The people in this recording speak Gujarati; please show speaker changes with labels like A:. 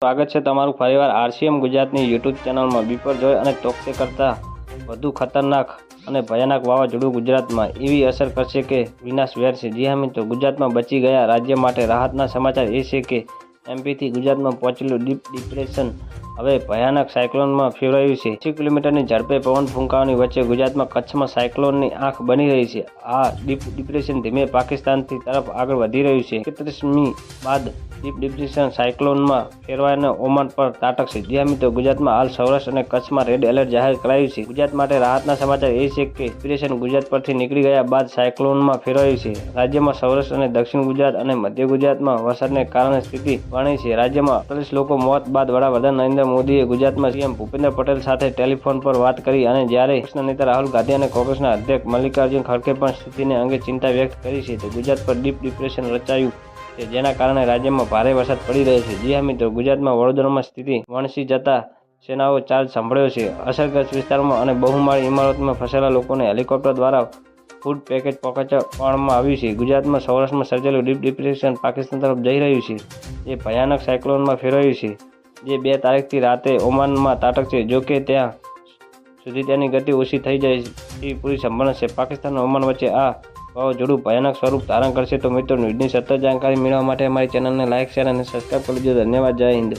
A: સ્વાગત છે તમારું ફરીવાર આરસીએમ ગુજરાતની યુટ્યુબ ચેનલમાં. બિપરજોય અને ચોકસે કરતાં વધુ ખતરનાક અને ભયાનક વાવાઝોડું ગુજરાતમાં. એવી અસર કરશે કે વિનાશ વેરશે. જી હા મિત્રો, ગુજરાતમાં બચી ગયા રાજ્ય માટે રાહતના સમાચાર એ છે કે એમપીથી ગુજરાતમાં પહોંચેલું ડીપ ડિપ્રેશન હવે ભયાનક સાયક્લોનમાં ફેરવાયું છે. છ કિલોમીટરની ઝડપે પવન ફૂંકાવાની વચ્ચે ગુજરાતમાં કચ્છમાં સાયક્લોનની આંખ બની રહી છે. આ ડીપ ડિપ્રેશન ધીમે પાકિસ્તાનથી તરફ આગળ વધી રહ્યું છે. એકત્રીસમી બાદ ડીપ ડિપ્રેશન સાયક્લોનમાં ફેરવાઈને ઓમાન પર તાટકશે જ્યાં મિત્રો, ગુજરાતમાં હાલ સૌરાષ્ટ્ર અને કચ્છમાં રેડ એલર્ટ જાહેર કરાયું છે. ગુજરાત માટે રાહતના સમાચાર એ છે કે ડિપ્રેશન ગુજરાત પરથી નીકળી ગયા બાદ સાયક્લોનમાં ફેરવાયું છે. રાજ્યમાં સૌરાષ્ટ્ર અને દક્ષિણ ગુજરાત અને મધ્ય ગુજરાતમાં વરસાદને કારણે સ્થિતિ વણી છે. રાજ્યમાં અડતાલીસ લોકો મોત બાદ વડાપ્રધાન નરેન્દ્ર મોદીએ ગુજરાતમાં સીએમ ભૂપેન્દ્ર પટેલ સાથે ટેલિફોન પર વાત કરી અને જ્યારે કોંગ્રેસના નેતા રાહુલ ગાંધી અને કોંગ્રેસના અધ્યક્ષ મલ્લિકાર્જુન ખડગે પણ સ્થિતિને અંગે ચિંતા વ્યક્ત કરી છે, તો ગુજરાત પર ડીપ ડિપ્રેશન રચાયું છે જેના કારણે રાજ્યમાં ભારે વરસાદ પડી રહ્યો છે. જી હા, મિત્રો, ગુજરાતમાં વડોદરામાં સ્થિતિ વણસી જતા સેનાઓ ચાર્જ સંભળ્યો છે. અસરગ્રસ્ત વિસ્તારમાં અને બહુમાળી ઇમારતમાં ફસાયેલા લોકોને હેલિકોપ્ટર દ્વારા ફૂડ પેકેજ પહોંચાડવામાં આવ્યું છે. ગુજરાતમાં સૌરાષ્ટ્રમાં સર્જેલું ડીપ ડિપ્રેશન પાકિસ્તાન તરફ જઈ રહ્યું છે. જે ભયાનક સાયક્લોનમાં ફેરવાયું છે. જે બે તારીખથી રાતે ઓમાનમાં તાટક છે. જો કે ત્યાં સુધી તેની ગતિ ઓછી થઈ જાય એ પૂરી સંભાવના છે. પાકિસ્તાન અને ઓમાન વચ્ચે આ વાવાઝોડું ભયાનક સ્વરૂપ ધારણ કરશે તો મિત્રો ન્યૂઝની સતત જાણકારી મેળવવા માટે અમારી ચેનલને લાઇક શેર અને સબસ્ક્રાઈબ કરી દેજો. ધન્યવાદ. જય હિન્દ.